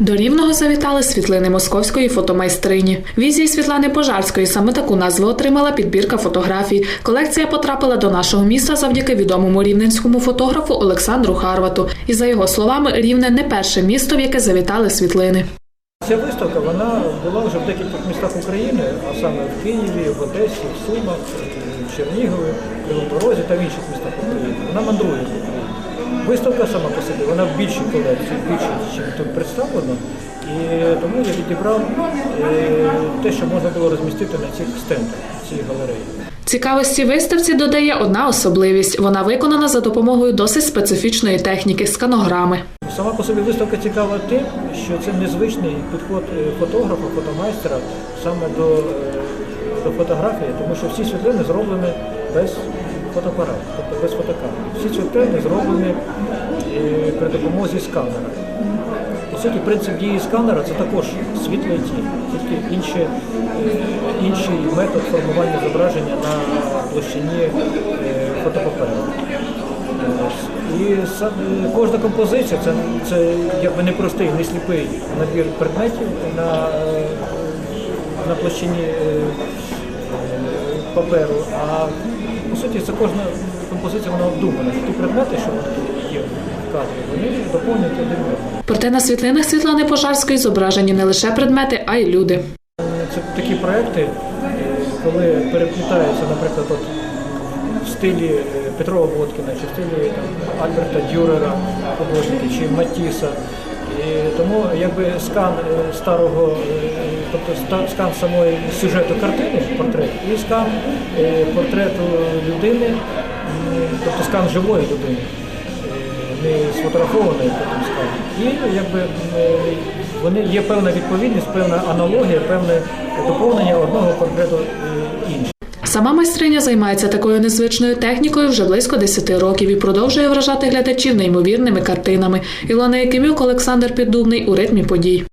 До Рівного завітали світлини московської фотомайстрині. Візії Світлани Пожарської саме таку назву отримала підбірка фотографій. Колекція потрапила до нашого міста завдяки відомому рівненському фотографу Олександру Харвату. І за його словами, Рівне не перше місто, в яке завітали світлини. Ця виставка вона була вже в декількох містах України, а саме в Києві, в Одесі, в Сумах, в Чернігові, в Кривому та в інших містах України. Вона мандрує по Україні. Виставка сама по собі, вона в більшій колекції, більше, ніж тут представлено. І тому я відібрав е, те, що можна було розмістити на цих стендах, цій галереї. Цікавості виставці додає одна особливість. Вона виконана за допомогою досить специфічної техніки сканограми. Сама по собі виставка цікава тим, що це незвичний підход е, фотографа, фотомайстера саме до, е, до фотографії, тому що всі світлини зроблені без фотоапарату, тобто без фотокамери. Всі ці світлини зроблені е, при допомозі сканера. По суті, принцип дії сканера це також світло і тінь, тільки інші, е, інший метод формування зображення на площині е, фотопаперу. І кожна композиція це, це якби не простий, не сліпий набір предметів на, на площині паперу. А по суті, це кожна композиція вона обдумана. Ті предмети, що є в кадрі, вони доповнюють один одного. Проте на світлинах Світлани Пожарської зображені не лише предмети, а й люди. Це такі проекти, е, коли переплітаються, наприклад, от в стилі е, Петрова Водкіна, чи в стилі там, Альберта Дюрера, художника, чи Матіса. І тому якби скан е, старого, е, тобто скан самої сюжету картини, портрет, і скан е, портрету людини, тобто скан живої людини, е, не сфотографованої потім скан. І якби вони є певна відповідність, певна аналогія, певне доповнення одного портрету е, іншим. Сама майстриня займається такою незвичною технікою вже близько 10 років і продовжує вражати глядачів неймовірними картинами. Ілона Якимюк, Олександр Піддубний у ритмі подій.